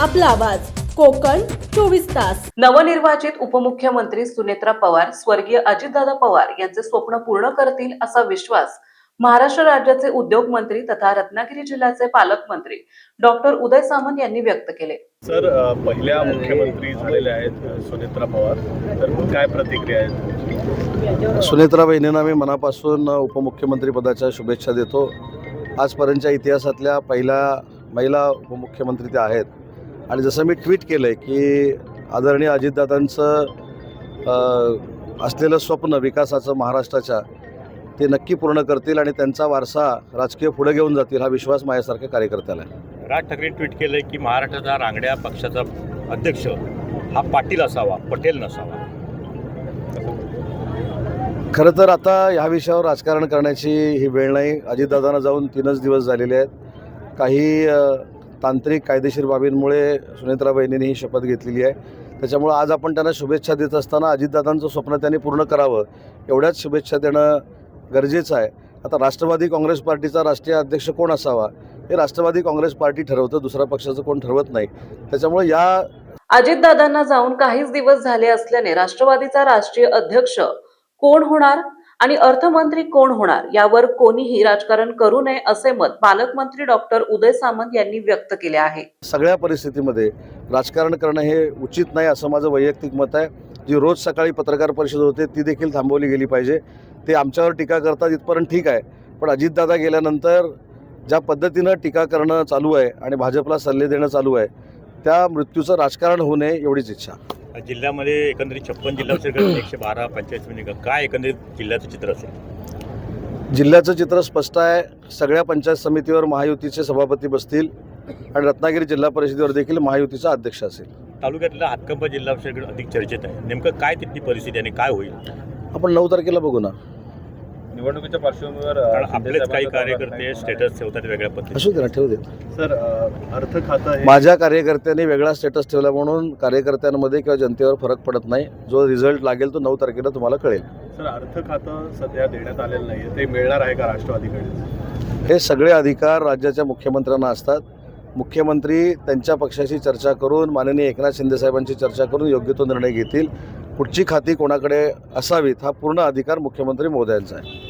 आपला आवाज. कोकण चोवीस तास. नवनिर्वाचित उपमुख्यमंत्री सुनेत्रा पवार स्वर्गीय अजितदादा पवार यांचे स्वप्न पूर्ण करतील असा विश्वास महाराष्ट्र राज्याचे उद्योग मंत्री तथा रत्नागिरी जिल्ह्याचे पालकमंत्री डॉक्टर उदय सामंत यांनी व्यक्त केले. सर पहिल्या मुख्यमंत्री झालेल्या आहेत सुनेत्रा पवार. तर काय प्रतिक्रिया आहेत सुनेत्रा बहिणींना मी मनापासून उपमुख्यमंत्री पदाच्या शुभेच्छा देतो. आजपर्यंतच्या इतिहासातल्या पहिल्या महिला उपमुख्यमंत्री त्या आहेत. आणि जसं मी ट्विट केलं आहे की आदरणीय अजितदादांचं असलेलं स्वप्न विकासाचं महाराष्ट्राच्या ते नक्की पूर्ण करतील आणि त्यांचा वारसा राजकीय पुढे घेऊन जातील हा विश्वास माझ्यासारख्या कार्यकर्त्याला आहे. राज ठाकरे ट्विट केलंय की महाराष्ट्राचा रांगड्या पक्षाचा अध्यक्ष हा पाटील असावा पटेल नसावा. खरं तर आता ह्या विषयावर राजकारण करण्याची ही वेळ नाही. अजितदादांना जाऊन तीनच दिवस झालेले आहेत. काही तांत्रिक कायदेशीर बाबींमुळे सुनेत्रा बहिणींनी ही शपथ घेतलेली आहे. त्याच्यामुळं आज आपण त्यांना शुभेच्छा देत असताना अजितदादांचं स्वप्न त्यांनी पूर्ण करावं एवढ्याच शुभेच्छा देणं गरजेचं आहे. आता राष्ट्रवादी काँग्रेस पार्टीचा राष्ट्रीय अध्यक्ष कोण असावा? हे राष्ट्रवादी काँग्रेस पार्टी ठरवतं दुसऱ्या पक्षाचं कोण ठरवत नाही. त्याच्यामुळे या अजितदादांना जाऊन काहीच दिवस झाले असल्याने राष्ट्रवादीचा राष्ट्रीय अध्यक्ष कोण होणार? आणि अर्थमंत्री कोण होणार यावर कोणीही राजकारण करू नये असे मत पालकमंत्री डॉक्टर उदय सामंत यांनी व्यक्त केले आहे. सगळ्या परिस्थितीमध्ये राजकारण करणं हे उचित नाही असं माझं वैयक्तिक मत आहे. जी रोज सकाळी पत्रकार परिषद होते ती देखील थांबवली गेली पाहिजे. ते आमच्यावर टीका करतात इथपर्यंत ठीक आहे. पण अजितदादा गेल्यानंतर ज्या पद्धतीनं टीका करणं चालू आहे आणि भाजपला सल्ले देणं चालू आहे त्या मृत्यूचं राजकारण होऊ नये एवढीच इच्छा. जिल्ह्यामध्ये एकंदरीत छप्पन जिल्हा गट, एकशे बारा पंचायत समिती गट. काय एकंदरीत जिल्ह्याचं चित्र असेल? जिल्ह्याचं चित्र स्पष्ट आहे. सगळ्या पंचायत समितीवर महायुतीचे सभापती बसतील आणि रत्नागिरी जिल्हा परिषदेवर देखील महायुतीचा अध्यक्ष असेल. तालुक्यातला हातकंबा जिल्हा परिषद गट अधिक चर्चेत आहे. नेमकं काय तिथली परिस्थिती आणि काय होईल? आपण नऊ तारखेला बघू ना. निवडणुकीच्या पार्श्वभूमीवर आपलेच काही कार्यकर्ते स्टेटस ठेवतात वेगळ्या पद्धतीने. असू दे ना ठेवू दे. सर अर्थ खातं हे माझ्या कार्यकर्त्यांनी वेगळा स्टेटस ठेवला म्हणून कार्यकर्त्यांमध्ये किंवा जनतेवर फरक पडत नाही. जो रिझल्ट लागेल तो नऊ तारखेला तुम्हाला कळेल. सर अर्थ खातं सध्या देण्यात आलेलं नाही ते मिळणार आहे का राष्ट्रवादीकडे? हे सगळे अधिकार राज्याच्या मुख्यमंत्र्यांना असतात. मुख्यमंत्री त्यांच्या पक्षाशी चर्चा करून माननीय एकनाथ शिंदेसाहेबांची चर्चा करून योग्य तो निर्णय घेतील. कुठची खाती कोणाकडे असावीत हा पूर्ण अधिकार मुख्यमंत्री मोदयांचा आहे.